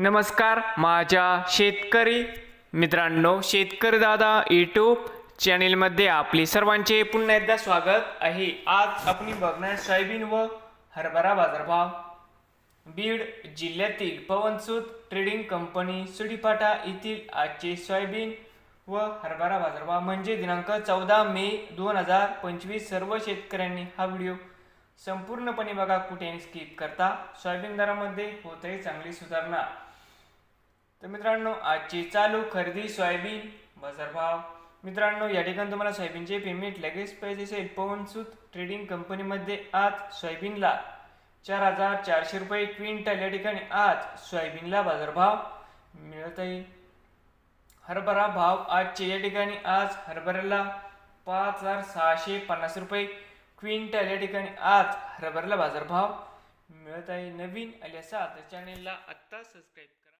नमस्कार माझ्या शेतकरी मित्रांनो शेतकरी दादा यूट्यूब चॅनेलमध्ये आपले सर्वांचे पुन्हा एकदा स्वागत आहे. आज आपण बघणार सोयाबीन व हरभरा बाजारभाव. बीड जिल्ह्यातील पवनसूत ट्रेडिंग कंपनी सुडीपाटा येथील आजचे सोयाबीन व हरभरा बाजारभाव म्हणजे दिनांक चौदा मे दोन हजार पंचवीस. सर्व शेतकऱ्यांनी हा व्हिडिओ संपूर्णपणे बघा कुठेही स्किप करता. सोयाबीन दरामध्ये होत आहे चांगली सुधारणा. तर मित्रांनो आजची चालू खरेदी सोयाबीन बाजारभाव मित्रांनो या ठिकाणी तुम्हाला सोयाबीनचे पेमेंट लगेच पाहिजे असेल पवनसूत ट्रेडिंग कंपनीमध्ये आज सोयाबीनला चार हजार चारशे रुपये क्विंटल या ठिकाणी आज सोयाबीनला बाजारभाव मिळत आहे. हरभरा भाव आजचे या ठिकाणी आज हरभऱ्याला पाच हजार सहाशे पन्नास रुपये क्विंटल या ठिकाणी आज हरभऱ्याला बाजारभाव मिळत आहे. नवीन आले असाल तर चॅनेलला आत्ता सबस्क्राईब करा.